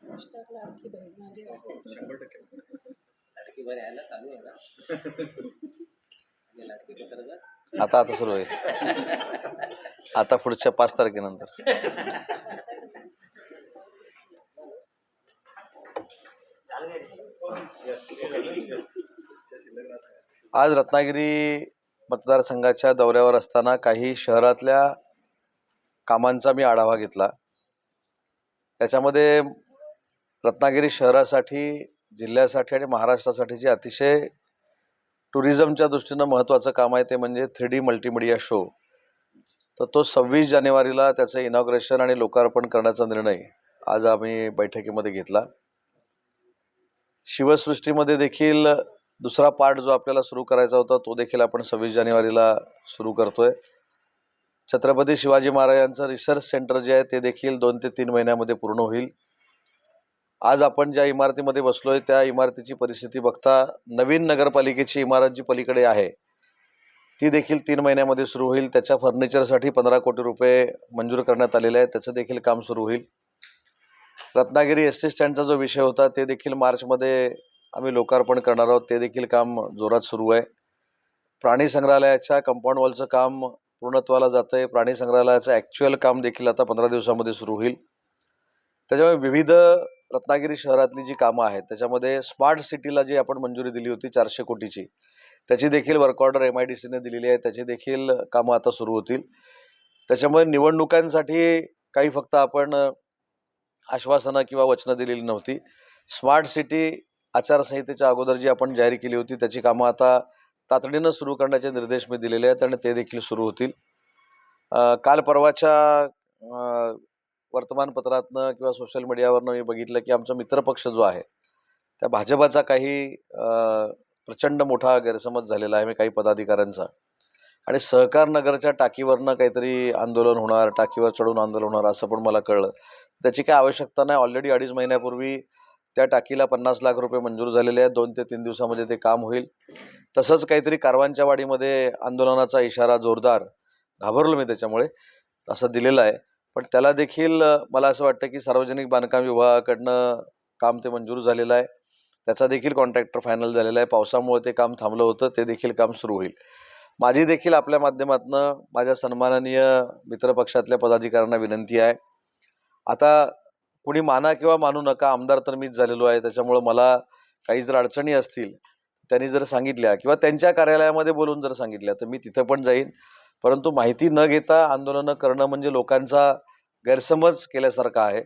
hashtag Ladki Bahin मागे आहे. शंभर टक्के. लाडकी बहीण यायला चालू आहे ना? आणि लाडकी पत्रकार आता आता सुरू आहे आता पुढच्या पाच तारखेनंतर. आज रत्नागिरी मतदारसंघाच्या दौऱ्यावर असताना काही शहरातल्या कामांचा मी आढावा घेतला. त्याच्यामध्ये रत्नागिरी शहरासाठी जिल्ह्यासाठी आणि महाराष्ट्रासाठी जे अतिशय टुरिझमच्या दृष्टीनं महत्त्वाचं काम आहे ते म्हणजे थ्री डी मल्टीमीडिया शो तर तो सव्वीस जानेवारीला त्याचं इनॉग्रेशन आणि लोकार्पण करण्याचा निर्णय आज आम्ही बैठकीमध्ये घेतला. शिवसृष्टीमध्ये देखील दुसरा पार्ट जो आपल्याला सुरू करायचा होता तो देखील आपण सव्वीस जानेवारीला सुरू करतोय. छत्रपती शिवाजी महाराजांचं रिसर्च सेंटर जे आहे ते देखील दोन ते तीन महिन्यामध्ये पूर्ण होईल. आज आपण ज्या इमारतीमध्ये बसलो आहे त्या इमारतीची परिस्थिती बघता नवीन नगरपालिकेची इमारत जी पलीकडे आहे ती देखील तीन महिन्यामध्ये सुरू होईल. त्याच्या फर्निचरसाठी पंधरा कोटी रुपये मंजूर करण्यात आलेले आहे त्याचं देखील काम सुरू होईल. रत्नागिरी एस टी स्टँडचा जो विषय होता ते देखील मार्चमध्ये आम्ही लोकार्पण करणार आहोत. ते देखील काम जोरात सुरू आहे. प्राणी संग्रहालयाच्या कंपाऊंड वॉलचं काम पूर्णत्वाला जातं आहे प्राणी संग्रहालयाचं ॲक्च्युअल काम देखील आता पंधरा दिवसामध्ये सुरू होईल. त्याच्यामुळे विविध रत्नागिरी शहरातली जी कामं आहेत त्याच्यामध्ये स्मार्ट सिटीला जी आपण मंजुरी दिली होती चारशे कोटीची त्याची देखील work order M I D सीने दिलेली आहे. त्याची देखील कामं आता सुरू होतील. त्याच्यामुळे निवडणुकांसाठी काही फक्त आपण आश्वासनं किंवा वचनं दिलेली नव्हती. स्मार्ट सिटी आचारसंहितेच्या अगोदर जी आपण जाहीर केली होती त्याची कामं आता तातडीनं सुरू करण्याचे निर्देश मी दिलेले आहेत आणि ते देखील सुरू होतील. काल परवाच्या वर्तमानपत्रातनं किंवा सोशल मीडियावरनं मी बघितलं की आमचा मित्रपक्ष जो आहे त्या भाजपाचा काही प्रचंड मोठा गैरसमज झालेला आहे मी काही पदाधिकाऱ्यांचा. आणि सहकार नगरच्या टाकीवरनं काहीतरी आंदोलन होणार टाकीवर चढून आंदोलन होणार असं पण मला कळलं. त्याची काय आवश्यकता नाही. ऑलरेडी अडीच महिन्यापूर्वी त्या टाकीला पन्नास लाख रुपये मंजूर झालेले आहेत. दोन ते तीन दिवसामध्ये ते काम होईल. तसंच काहीतरी कारवांच्या वाडीमध्ये आंदोलनाचा इशारा जोरदार घाबरलो मी त्याच्यामुळे. असं दिलेलं आहे. पण त्याला देखील मला असं वाटतं की सार्वजनिक बांधकाम विभागाकडनं काम ते मंजूर झालेलं आहे. त्याचा देखील कॉन्ट्रॅक्टर फायनल झालेला आहे. पावसामुळे ते काम थांबलं होतं. ते देखील काम सुरू होईल. माझी देखील आपल्या माध्यमातनं माझ्या सन्माननीय मित्रपक्षातल्या पदाधिकाऱ्यांना विनंती आहे. आता कुणी माना किंवा मानू नका आमदार तर मीच झालेलो आहे त्याच्यामुळं मला काही जर अडचणी असतील त्यांनी जर सांगितल्या किंवा त्यांच्या कार्यालयामध्ये बोलून जर सांगितल्या तर मी तिथं पण जाईन. परंतु माहिती न घेता आंदोलनं करणं म्हणजे लोकांचा गैरसमज केल्यासारखा आहे.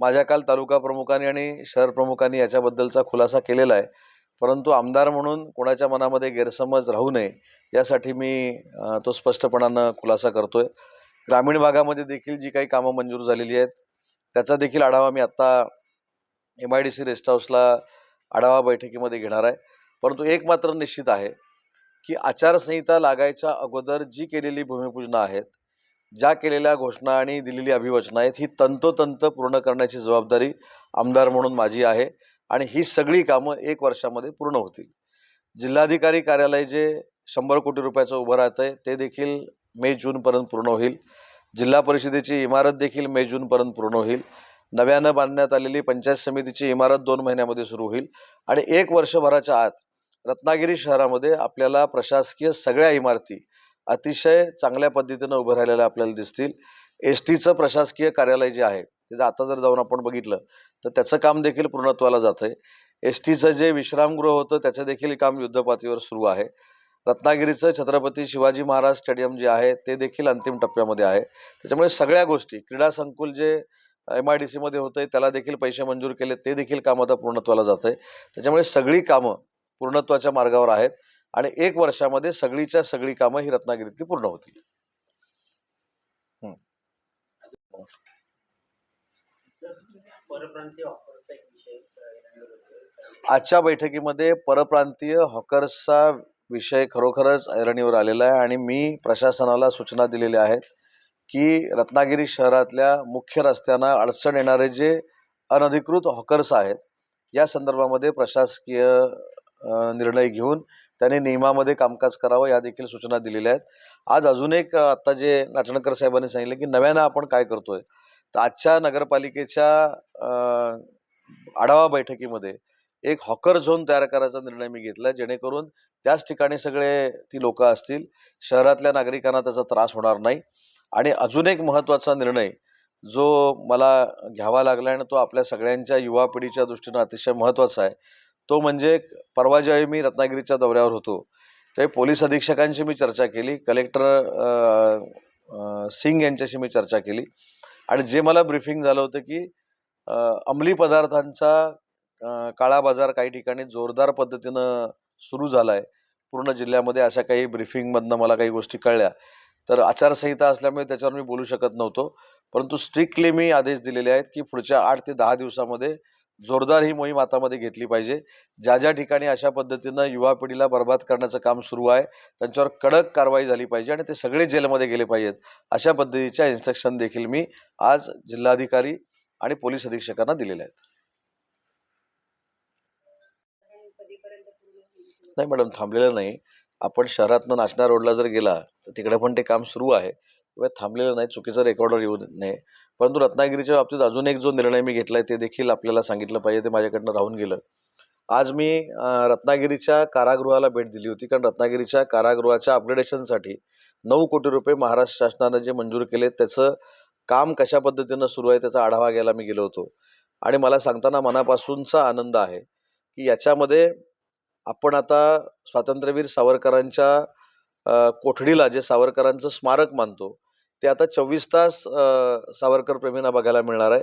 माझ्या काल तालुका प्रमुखांनी आणि शहर प्रमुखांनी याच्याबद्दलचा खुलासा केलेला आहे. परंतु आमदार म्हणून कोणाच्या मनामध्ये गैरसमज राहू नये यासाठी मी तो स्पष्टपणानं खुलासा करतोय. ग्रामीण भागामध्ये देखील जी काही कामं मंजूर झालेली आहेत त्याचा देखील आढावा मी आत्ता M I D C rest हाऊसला आढावा बैठकीमध्ये घेणार आहे. परंतु एक मात्र निश्चित आहे की आचारसंहिता लागायच्या अगोदर जी केलेली भूमिपूजनं आहेत ज्या केलेल्या घोषणा आणि दिलेली अभिवचना आहेत ही तंतोतंत पूर्ण करण्याची जबाबदारी आमदार म्हणून माझी आहे आणि ही सगळी कामं एक वर्षामध्ये पूर्ण होतील. जिल्हाधिकारी कार्यालय जे शंभर कोटी रुपयाचं उभं राहतं आहे ते देखील मे जूनपर्यंत पूर्ण होईल. जिल्हा परिषदेची इमारत देखील मे जूनपर्यंत पूर्ण होईल. नव्यानं बांधण्यात आलेली पंचायत समितीची इमारत दोन महिन्यामध्ये सुरू होईल आणि एक वर्षभराच्या आत रत्नागिरी शहरामध्ये आपल्याला प्रशासकीय सगळ्या इमारती अतिशय चांगल्या पद्धतीनं उभं राहिलेल्या आपल्याला दिसतील. एस टीचं प्रशासकीय कार्यालय जे आहे त्याचं आता जर जाऊन आपण बघितलं तर त्याचं काम देखील पूर्णत्वाला जातं आहे एस टीचं जे विश्रामगृह होतं त्याचं देखील काम युद्धपातळीवर सुरू आहे. रत्नागिरीचं छत्रपती शिवाजी महाराज स्टेडियम जे आहे ते देखील अंतिम टप्प्यामध्ये आहे. त्याच्यामुळे सगळ्या गोष्टी क्रीडा संकुल जे एम आय डी सीमध्ये होतं आहे त्याला देखील पैसे मंजूर केले ते देखील काम आता पूर्णत्वाला जातं आहे त्याच्यामुळे सगळी कामं पूर्णत्वाच्या मार्गावर आहेत आणि एक वर्षामध्ये सगळीच्या सगळी कामं ही रत्नागिरीतली पूर्ण होतील. आजच्या बैठकीमध्ये परप्रांतीय हॉकर्सचा विषय खरोखरच ऐरणीवर आलेला आहे आणि मी प्रशासनाला सूचना दिलेल्या आहेत की रत्नागिरी शहरातल्या मुख्य रस्त्यांना अडचण येणारे जे अनधिकृत हॉकर्स आहेत या संदर्भामध्ये प्रशासकीय निर्णय घेऊन त्यांनी नियमामध्ये कामकाज करावं या देखील सूचना दिलेल्या आहेत. आज अजून एक आत्ता जे नाचणकर साहेबांनी सांगितलं की नव्यानं आपण काय करतोय तर आजच्या नगरपालिकेच्या आढावा बैठकीमध्ये एक हॉकर झोन तयार करायचा निर्णय मी घेतला जेणेकरून त्याच ठिकाणी सगळे ती लोक असतील. शहरातल्या नागरिकांना त्याचा त्रास होणार नाही. आणि अजून एक महत्त्वाचा निर्णय जो मला घ्यावा लागला आणि तो आपल्या सगळ्यांच्या युवा पिढीच्या दृष्टीनं अतिशय महत्त्वाचा आहे. तो म्हणजे परवा ज्यावेळी मी रत्नागिरीच्या दौऱ्यावर होतो त्यावेळी पोलीस अधीक्षकांशी मी चर्चा केली कलेक्टर सिंग यांच्याशी मी चर्चा केली. आणि जे मला ब्रिफिंग झालं होतं की अंमली पदार्थांचा काळा बाजार काही ठिकाणी जोरदार पद्धतीनं सुरू झाला आहे पूर्ण जिल्ह्यामध्ये अशा काही ब्रिफिंगमधनं मला काही गोष्टी कळल्या. तर आचारसंहिता असल्यामुळे त्याच्यावर मी बोलू शकत नव्हतो. परंतु स्ट्रिक्टली मी आदेश दिलेले आहेत की पुढच्या आठ ते दहा दिवसामध्ये जोरदार ही मोहीम हातामध्ये घेतली पाहिजे. ज्या ज्या ठिकाणी अशा पद्धतीनं युवा पिढीला बर्बाद करण्याचं काम सुरू आहे त्यांच्यावर कडक कारवाई झाली पाहिजे आणि ते सगळे जेलमध्ये गेले पाहिजेत. अशा पद्धतीच्या इन्स्ट्रक्शन देखील मी आज जिल्हाधिकारी आणि पोलीस अधीक्षकांना दिलेले आहेत कधीपर्यंत पूर्ण होईल नाही मॅडम थांबलेलं नाही. आपण शहरातनं नाचण्या रोडला जर गेला तर तिकडे पण ते काम सुरू आहे. किंवा थांबलेलं नाही चुकीचं रेकॉर्डर येऊ नये. परंतु रत्नागिरीच्या बाबतीत अजून एक जो निर्णय मी घेतला आहे ते देखील आपल्याला सांगितलं पाहिजे ते माझ्याकडनं राहून गेलं. आज मी रत्नागिरीच्या कारागृहाला भेट दिली होती. कारण रत्नागिरीच्या कारागृहाच्या अपग्रेडेशनसाठी नऊ कोटी रुपये महाराष्ट्र शासनानं जे मंजूर केले त्याचं काम कशा पद्धतीनं सुरू आहे त्याचा आढावा घ्यायला मी गेलो होतो. आणि मला सांगताना मनापासूनचा आनंद आहे की याच्यामध्ये आपण आता स्वातंत्र्यवीर सावरकरांच्या कोठडीला जे सावरकरांचं स्मारक मानतो ते आता चोवीस तास सावरकर प्रेमींना बघायला मिळणार आहे.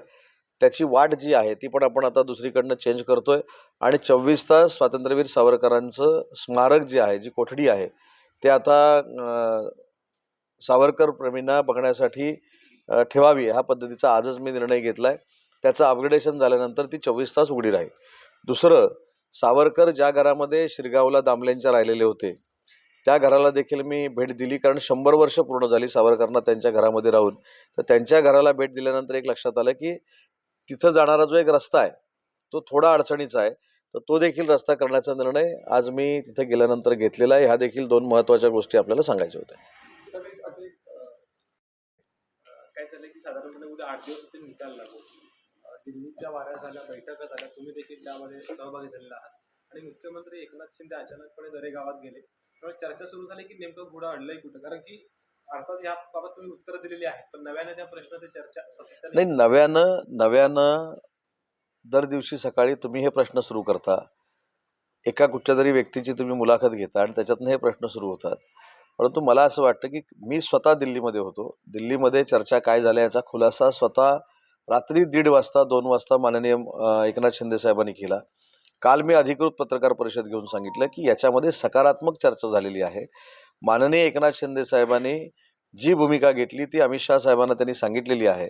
त्याची वाट जी आहे ती पण आपण आता दुसरीकडनं चेंज करतोय आणि चोवीस तास स्वातंत्र्यवीर सावरकरांचं स्मारक जे आहे जी कोठडी आहे ते आता सावरकर प्रेमींना बघण्यासाठी ठेवावी ह्या पद्धतीचा आजच मी निर्णय घेतला आहे त्याचं अपग्रेडेशन झाल्यानंतर ती चोवीस तास उघडी राहील. दुसरं सावरकर ज्या घरामध्ये शिरगावला दामलेंच्या राहिलेले होते त्या घराला देखील मी भेट दिली कारण शंभर वर्ष पूर्ण झाली सावरकरांना त्यांच्या घरामध्ये राहून. तर त्यांच्या घराला भेट दिल्यानंतर एक लक्षात आलं की तिथं जाणारा जो एक रस्ता आहे तो थोडा अडचणीचा आहे. तर तो देखील रस्ता करण्याचा निर्णय आज मी तिथे गेल्यानंतर घेतलेला आहे. ह्या देखील दोन महत्त्वाच्या गोष्टी आपल्याला सांगायच्या होत्या. दिल्लीच्या वाऱ्या झाल्या बैठका झाल्या तुम्ही देखील त्यामध्ये सहभागी झालेला आणि मुख्यमंत्री एकनाथ शिंदे अचानकपणे दरे गावात गेले. त्यामुळे चर्चा सुरू झाली की नेमकं घोडं अडलंय कुठं? कारण की अर्थात या बाबत तुम्ही उत्तर दिलेली आहे पण नव्यानं त्या प्रश्नाची चर्चा नाही नव्यानं नव्यानं दर दिवशी सकाळी तुम्ही हे प्रश्न सुरू करता. एका कुठच्या तरी व्यक्तीची तुम्ही मुलाखत घेता आणि त्याच्यातनं हे प्रश्न सुरू होतात. परंतु मला असं वाटतं की मी स्वतः दिल्लीमध्ये होतो. दिल्लीमध्ये चर्चा काय झाल्या याचा खुलासा स्वतः रात्री दीड वाजता दोन वाजता माननीय एकनाथ शिंदे साहेबांनी केला. काल मी अधिकृत पत्रकार परिषद घेऊन सांगितलं की याच्यामध्ये सकारात्मक चर्चा झालेली आहे. माननीय एकनाथ शिंदे साहेबांनी जी भूमिका घेतली ती अमित शहा साहेबांना त्यांनी सांगितलेली आहे.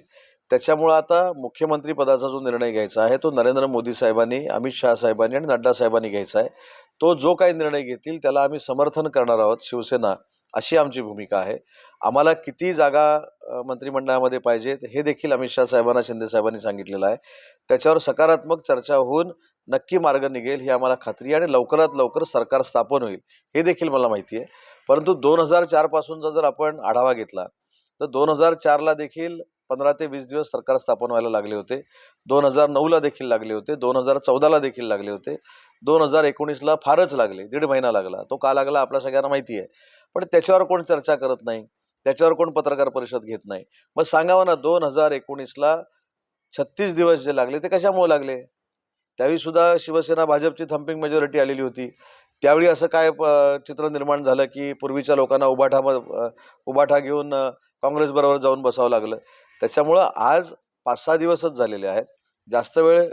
त्याच्यामुळं आता मुख्यमंत्री पदाचा जो निर्णय घ्यायचा आहे तो नरेंद्र मोदी साहेबांनी अमित शहा साहेबांनी आणि नड्डा साहेबांनी घ्यायचा आहे. तो जो काही निर्णय घेतील त्याला आम्ही समर्थन करणार आहोत शिवसेना अशी आमची भूमिका आहे. आम्हाला किती जागा मंत्रिमंडळामध्ये पाहिजेत हे देखील अमित शहा साहेबांना शिंदे साहेबांनी सांगितलेलं आहे. त्याच्यावर सकारात्मक चर्चा होऊन नक्की मार्ग निघेल ही आम्हाला खात्री आहे आणि लवकरात लवकर सरकार स्थापन होईल हे देखील मला माहिती आहे. परंतु दोन हजार चारपासूनचा जर आपण आढावा घेतला तर दोन हजार चारला देखील पंधरा ते वीस दिवस सरकार स्थापन व्हायला लागले होते. दोन हजार नऊला देखील लागले होते. दोन हजार चौदाला देखील लागले होते. दोन हजार एकोणीसला फारच लागले. दीड महिना लागला. तो का लागला आपल्या सगळ्यांना माहिती आहे. पण त्याच्यावर कोण चर्चा करत नाही? त्याच्यावर कोण पत्रकार परिषद घेत नाही? मग सांगावं ना दोन हजार एकोणीसला छत्तीस दिवस जे लागले ते कशामुळे लागले? त्यावेळी सुद्धा शिवसेना भाजपची थम्पिंग मेजॉरिटी आलेली होती. त्यावेळी असं काय चित्र निर्माण झालं की पूर्वीच्या लोकांना उबाठा अ, उबाठा घेऊन काँग्रेसबरोबर जाऊन बसावं लागलं. त्याच्यामुळं आज पाच सहा दिवसच झालेले आहेत. जास्त वेळ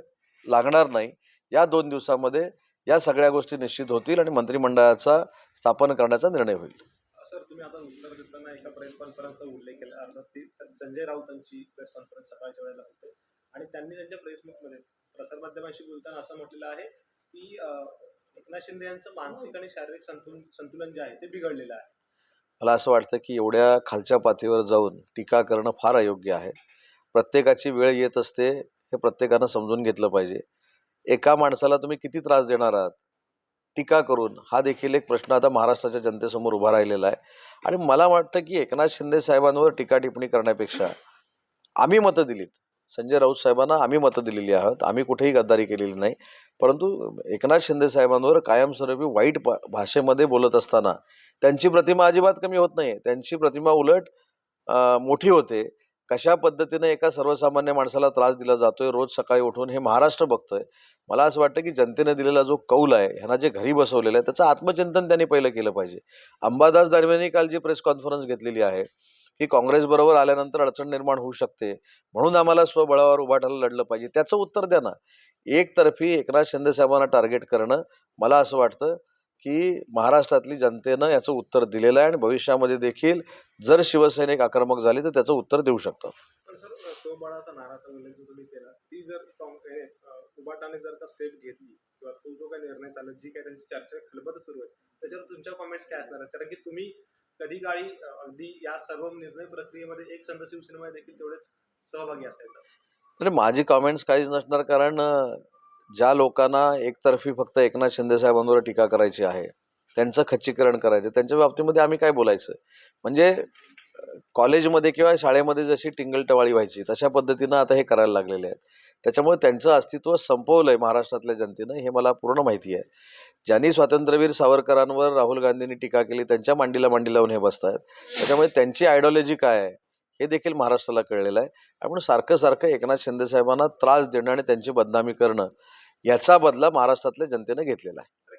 लागणार नाही. या दोन दिवसामध्ये या सगळ्या गोष्टी निश्चित होतील आणि मंत्रिमंडळाचा स्थापन करण्याचा निर्णय होईल. सर तुम्ही आता उत्तर देताना एका प्रेस कॉन्फरन्सचा उल्लेख केला. अर्थात ती संजय राऊतांची प्रेस कॉन्फरन्स सकाळच्या वेळेला होते. आणि त्यांनी त्यांच्या प्रेसमध्ये प्रसारमाध्यमांशी बोलताना असं म्हटलेलं आहे की एकनाथ शिंदे यांचं मानसिक आणि शारीरिक संतुलन संतुलन जे आहे ते बिघडलेलं आहे. मला असं वाटतं की एवढ्या खालच्या पातळीवर जाऊन टीका करणं फार अयोग्य आहे. प्रत्येकाची वेळ येत असते हे प्रत्येकानं समजून घेतलं पाहिजे. एका माणसाला तुम्ही किती त्रास देणार आहात? टीका करून हा देखील एक प्रश्न आता महाराष्ट्राच्या जनतेसमोर उभा राहिलेला आहे. आणि मला वाटतं की एकनाथ शिंदे साहेबांवर टीका टिप्पणी करण्यापेक्षा आम्ही मतं दिलीत. संजय राऊत साहेबांना आम्ही मतं दिलेली आहोत. आम्ही कुठेही गद्दारी केलेली नाही. परंतु एकनाथ शिंदे साहेबांवर कायमस्वरूपी वाईट भाषेमध्ये बोलत असताना त्यांची प्रतिमा अजिबात कमी होत नाही त्यांची प्रतिमा उलट मोठी होते. कशा पद्धतीने एका सर्वसामान्य माणसाला त्रास दिला जातोय रोज सकाळी उठून हे महाराष्ट्र बघतोय. मला असं वाटतं की जनतेने दिलेला जो कौल आहे ह्यांना जे घरी बसवलेलं आहे त्याचं आत्मचिंतन त्यांनी पहिलं केलं पाहिजे. अंबादास दरम्यानही काल जी प्रेस कॉन्फरन्स घेतलेली आहे ही काँग्रेसबरोबर आल्यानंतर अडचण निर्माण होऊ शकते. म्हणून आम्हाला स्वबळावर उभाटायला लढलं पाहिजे. त्याचं उत्तर द्या ना. एकतर्फी एकनाथ शिंदे साहेबांना टार्गेट करणं मला असं वाटतं की महाराष्ट्रातली जनतेनं याचं उत्तर दिलेलं आहे आणि भविष्यामध्ये देखील जर शिवसैनिक आक्रमक झाले तर त्याचं उत्तर देऊ शकतात निर्णय जी त्यांची चर्चा खलबत सुरू आहे त्याच्यावर तुमच्या कॉमेंट्स काय असणार कारण की तुम्ही कधी काळी अगदी या सर्व निर्णय प्रक्रियेमध्ये एक संघ शिवसेनेमध्ये देखील तेवढेच सहभागी असायचा. म्हणजे माझी कॉमेंट्स काहीच नसणार कारण ज्या लोकांना एकतर्फी फक्त एकनाथ शिंदे साहेबांवर टीका करायची आहे त्यांचं खच्चीकरण करायचं त्यांच्या बाबतीमध्ये आम्ही काय बोलायचं? म्हणजे कॉलेजमध्ये किंवा शाळेमध्ये जशी टिंगलटवाळी व्हायची तशा पद्धतीनं आता हे करायला लागलेले आहेत. त्याच्यामुळे त्यांचं अस्तित्व संपवलं आहे महाराष्ट्रातल्या जनतेनं हे मला पूर्ण माहिती आहे. ज्यांनी स्वातंत्र्यवीर सावरकरांवर राहुल गांधींनी टीका केली त्यांच्या मांडीला मांडी लावून हे बसत आहेत त्याच्यामुळे त्यांची आयडिओलॉजी काय आहे हे देखील महाराष्ट्राला कळलेलं आहे. आपण सारखं सारखं एकनाथ शिंदे साहेबांना त्रास देणं आणि त्यांची बदनामी करणं याचा बदला महाराष्ट्रातल्या जनतेनं घेतलेला आहे.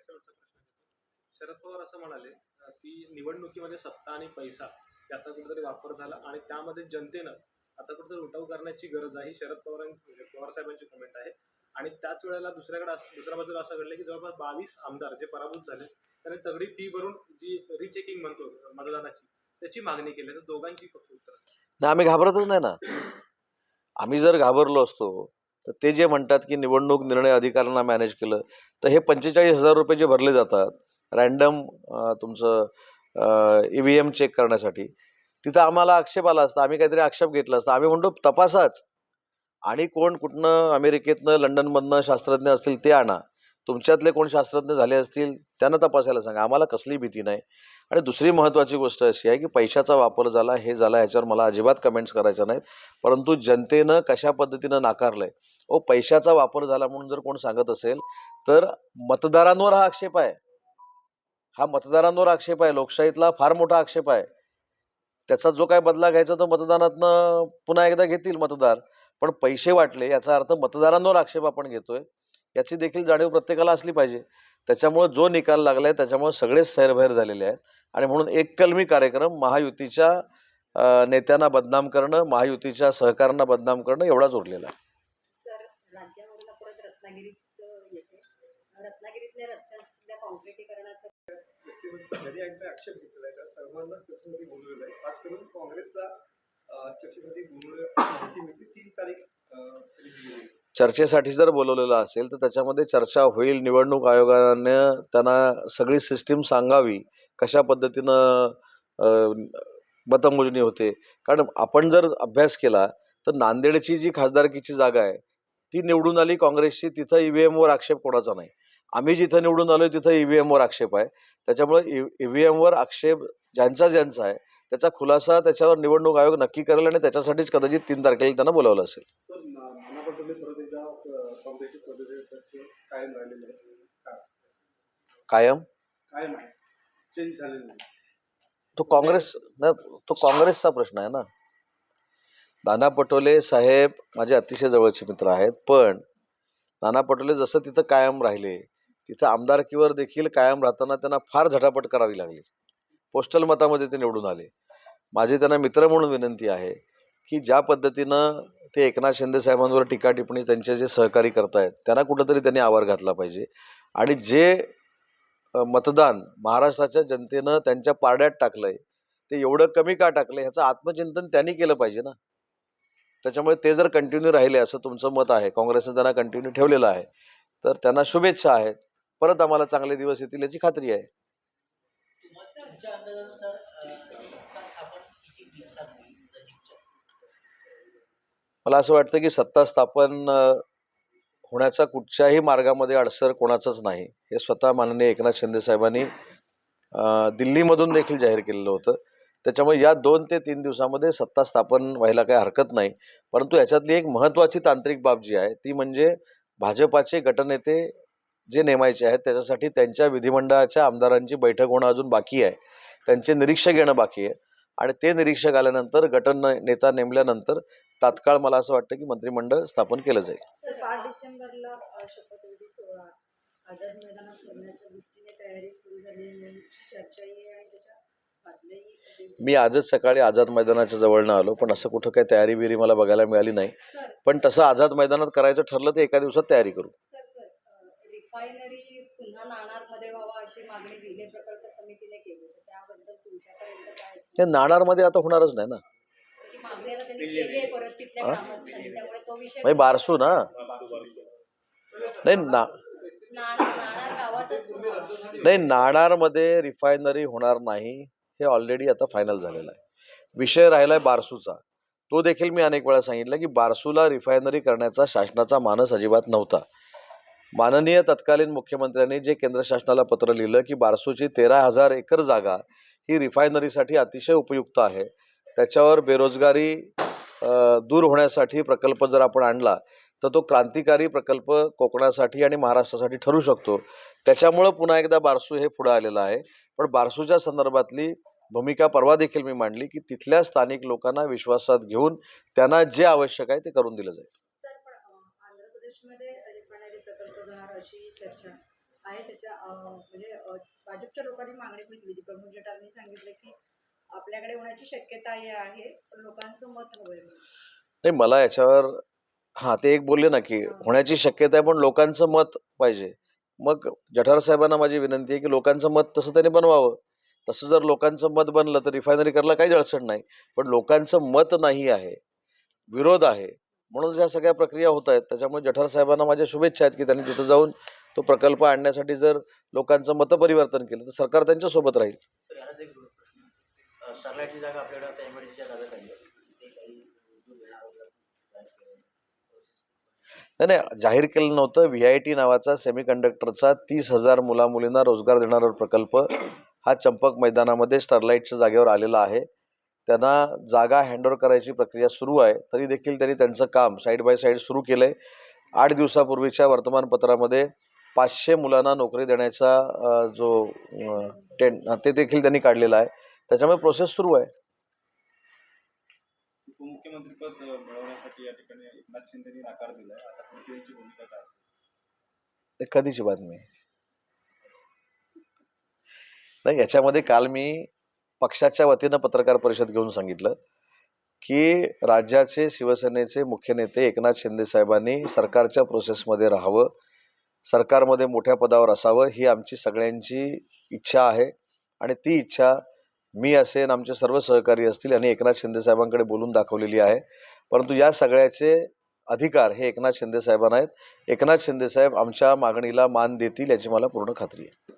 शरद पवार असं म्हणाले की निवडणुकीमध्ये सत्ता आणि पैसा याचा कुठेतरी वापर झाला आणि त्यामध्ये जनतेनं आता कुठेतरी उठाव करण्याची गरज आहे. ही शरद पवार पवार साहेबांची कमेंट आहे. आणि त्याच वेळेला दुसऱ्याकडे दुसऱ्या बाजूला असं घडलं की जवळपास बावीस आमदार जे पराभूत झाले त्यांनी तगडी फी भरून जी रिचेकिंग म्हणतो मतदानाची त्याची मागणी केली. तर दोघांची फक्त उत्तर. नाही आम्ही घाबरतच नाही ना. आम्ही जर घाबरलो असतो तर ते जे म्हणतात की निवडणूक निर्णय अधिकाऱ्यांना मॅनेज केलं तर हे पंचेचाळीस हजार रुपये जे भरले जातात रॅन्डम तुमचं ई व्ही एम चेक करण्यासाठी तिथं आम्हाला आक्षेप आला असता आम्ही काहीतरी आक्षेप घेतला असता आम्ही म्हणतो तपासाच. आणि कोण कुठनं अमेरिकेतनं लंडनमधनं शास्त्रज्ञ असतील ते आणा. तुमच्यातले कोण शास्त्रज्ञ झाले असतील त्यांना तपासायला सांगा. आम्हाला कसली भीती नाही. आणि दुसरी महत्त्वाची गोष्ट अशी आहे की पैशाचा वापर झाला हे झाला ह्याच्यावर मला अजिबात कमेंट्स करायच्या नाहीत. परंतु जनतेनं कशा पद्धतीनं नाकारलं आहे ओ पैशाचा वापर झाला म्हणून जर कोण सांगत असेल तर मतदारांवर हा आक्षेप आहे. हा मतदारांवर आक्षेप आहे. लोकशाहीतला फार मोठा आक्षेप आहे. त्याचा जो काय बदला घ्यायचा तो मतदानातनं पुन्हा एकदा घेतील मतदार. पण पैसे वाटले याचा अर्थ मतदारांवर आक्षेप आपण घेतोय. याची देखील जाणीव प्रत्येकाला असली पाहिजे. त्याच्यामुळं जो निकाल लागलाय त्याच्यामुळे सगळेच सैरभैर झालेले आहेत. आणि म्हणून एक कलमी कार्यक्रम महायुतीच्या नेत्यांना बदनाम करणं महायुतीच्या सहकाऱ्यांना बदनाम करणं एवढाच उरलेला आहे. चर्चेसाठी जर बोलवलेलं असेल तर त्याच्यामध्ये चर्चा होईल. निवडणूक आयोगाने त्यांना सगळी सिस्टीम सांगावी कशा पद्धतीनं मतमोजणी होते. कारण आपण जर अभ्यास केला तर नांदेडची जी खासदारकीची जागा आहे ती निवडून आली काँग्रेसची तिथं ई व्ही एमवर आक्षेप कोणाचा नाही. आम्ही जिथं निवडून आलो तिथं ई व्ही एमवर आक्षेप आहे. त्याच्यामुळे ई व्ही एमवर आक्षेप ज्यांचा ज्यांचा आहे त्याचा खुलासा त्याच्यावर निवडणूक आयोग नक्की करेल आणि त्याच्यासाठीच कदाचित तीन तारखेला त्यांना बोलावलं असेल तर ना- नाना पटोले परत एकदा अं, काँग्रेसचे प्रदेशाध्यक्ष कायम राहिलेले का- कायम? कायम आहे. चेंज झालेले नाही. तो काँग्रेस ना तो काँग्रेसचा प्रश्न आहे ना. नाना पटोले साहेब माझे अतिशय जवळचे मित्र आहेत पण नाना पटोले जसं तिथं कायम राहिले तिथं आमदारकीवर देखील कायम राहताना त्यांना फार झटापट करावी लागली. पोस्टल मतामध्ये ते निवडून आले. माझे त्यांना मित्र म्हणून विनंती आहे की ज्या पद्धतीनं ते एकनाथ शिंदे साहेबांवर टीका टिप्पणी त्यांचे जे सहकारी करतायत त्यांना कुठंतरी त्यांनी आवार घातला पाहिजे. आणि जे मतदान महाराष्ट्राच्या जनतेनं त्यांच्या पारड्यात टाकलंय ते एवढं कमी का टाकलं ह्याचं आत्मचिंतन त्यांनी केलं पाहिजे ना. त्याच्यामुळे ते जर कंटिन्यू राहिले असं तुमचं मत आहे काँग्रेसने त्यांना कंटिन्यू ठेवलेलं आहे तर त्यांना शुभेच्छा आहेत. परत आम्हाला चांगले दिवस येतील याची खात्री आहे. मला असं वाटतं की सत्ता स्थापन होण्याचा कुठच्याही मार्गामध्ये अडसर कोणाचंच नाही. हे स्वतः माननीय एकनाथ शिंदे साहेबांनी दिल्लीमधून देखील जाहीर केलेलं होतं. त्याच्यामुळे या दोन ते तीन दिवसामध्ये सत्ता स्थापन व्हायला काही हरकत नाही. परंतु याच्यातली एक महत्त्वाची तांत्रिक बाब जी आहे ती म्हणजे भाजपाचे गटनेते जे नेमायचे आहेत त्याच्यासाठी त्यांच्या विधिमंडळाच्या आमदारांची बैठक होणं अजून बाकी आहे. त्यांचे निरीक्षक येणं बाकी आहे. आणि ते निरीक्षक आल्यानंतर गटन नेता नेमल्यानंतर तात्काळ मला असं वाटतं की मंत्रिमंडळ स्थापन केलं जाईल. सर आठ डिसेंबरला अ, शपथविधी सोहळा. आझाद मैदानात करण्याच्या दृष्टीने तयारी सुरू झाली म्हणूनची चर्चाही आहे आणि त्याच्या बातम्याही मी आजच सकाळी आझाद मैदानाच्या जवळनं आलो पण असं कुठं काही तयारी बिरी मला बघायला मिळाली नाही. पण तसं आझाद मैदानात करायचं ठरलं तर एका दिवसात तयारी करू. रिफायनरी पुन्हा नाणारमध्ये व्हावा अशी मागणी विले प्रकल्प समितीने केली. होती त्याबद्दल तुमच्यापर्यंत काय असेल? नाणारमध्ये आता होणारच नाही ना. ती मागणी आता त्यांनी केली आहे परत तिथल्या हा? ग्रामस्थांनी त्यामुळे तो विषय म्हणजे बारसू ना? नाही ना नाही नाणारमध्ये रिफायनरी होणार नाही. हे ऑलरेडी आता फायनल झालेलं आहे. विषय राहिला आहे बारसूचा. तो देखील मी अनेक वेळा सांगितलं की बारसूला रिफायनरी करण्याचा शासनाचा मानस अजिबात नव्हता. माननीय तत्कालीन मुख्यमंत्र्यांनी जे केंद्र शासनाला पत्र लिहिलं की बारसूची तेरा हजार एकर जागा ही रिफायनरीसाठी अतिशय उपयुक्त आहे. त्याच्यावर बेरोजगारी दूर होण्यासाठी प्रकल्प जर आपण आणला तर तो क्रांतिकारी प्रकल्प कोकणासाठी आणि महाराष्ट्रासाठी ठरू शकतो. त्याच्यामुळं पुन्हा एकदा बारसू हे पुढं आलेलं आहे. पण बारसूच्या संदर्भातली भूमिका परवा देखील मी मांडली की तिथल्या स्थानिक लोकांना विश्वासात घेऊन त्यांना जे आवश्यक आहे ते करून दिलं जाईल. आहे. त्याच्या म्हणजे भाजपच्या लोकांनी मागणी पण केली होती. प्रमोद जटांनी सांगितलं की आपल्याकडे होण्याची शक्यता ही आहे पण लोकांचं मत हवं आहे नाही मला याच्यावर हां ते एक बोलले ना की होण्याची शक्यता आहे पण लोकांचं मत पाहिजे. मग जठार साहेबांना माझी विनंती आहे की लोकांचं मत तसं त्याने बनवावं. तसं जर लोकांचं मत बनलं तर रिफायनरी करायला काहीच अडचण नाही पण लोकांचं मत नाही आहे विरोध आहे म्हणून ज्या सगळ्या प्रक्रिया होत आहेत त्याच्यामुळे जठार साहेबांना माझ्या शुभेच्छा आहेत की त्यांनी तिथं जाऊन तो प्रकल्प आणण्यासाठी जर लोकांचं मतपरिवर्तन केलं तर सरकार त्यांच्यासोबत राहील तर यालाच एक प्रश्न स्टरलाईटची जागा आपल्याकडे आता एमआयडीसीच्या जागा झाली ते काही दूर घेणार नाही नाही जाहीर केलं नव्हतं. व्ही आय टी नावाचा सेमीकंडक्टरचा तीस हजार मुलामुलींना रोजगार देणारा प्रकल्प हा चंपक मैदानामध्ये स्टरलाईटच्या जागेवर आलेला आहे. त्यांना जागा हँडओव्हर करायची प्रक्रिया सुरू आहे. तरी देखील त्यांनी त्यांचं काम साईड बाय साईड सुरू केलं आहे आठ दिवसापूर्वीच्या वर्तमानपत्रामध्ये पाचशे मुलांना नोकरी देण्याचा जो टेन ते देखील त्यांनी काढलेला आहे. त्याच्यामुळे प्रोसेस सुरू आहे. उपमुख्यमंत्री पद मिळवण्यासाठी या ठिकाणी एकनाथ शिंदेनी नकार दिलाय. आता पुढची यांची भूमिका काय असेल? कधीची बातमी? नाही याच्यामध्ये काल मी पक्षाच्या वतीनं पत्रकार परिषद घेऊन सांगितलं की राज्याचे शिवसेनेचे मुख्य नेते एकनाथ शिंदे साहेबांनी सरकारच्या प्रोसेसमध्ये राहावं सरकारमध्ये मोठ्या पदावर असावं ही आमची सगळ्यांची इच्छा आहे आणि ती इच्छा मी असेन आमचे सर्व सहकारी असतील यांनी एकनाथ शिंदे साहेबांकडे बोलून दाखवलेली आहे. परंतु या सगळ्याचे अधिकार हे एकनाथ शिंदे साहेबांना आहेत. एकनाथ शिंदे साहेब आमच्या मागणीला मान देतील याची मला पूर्ण खात्री आहे.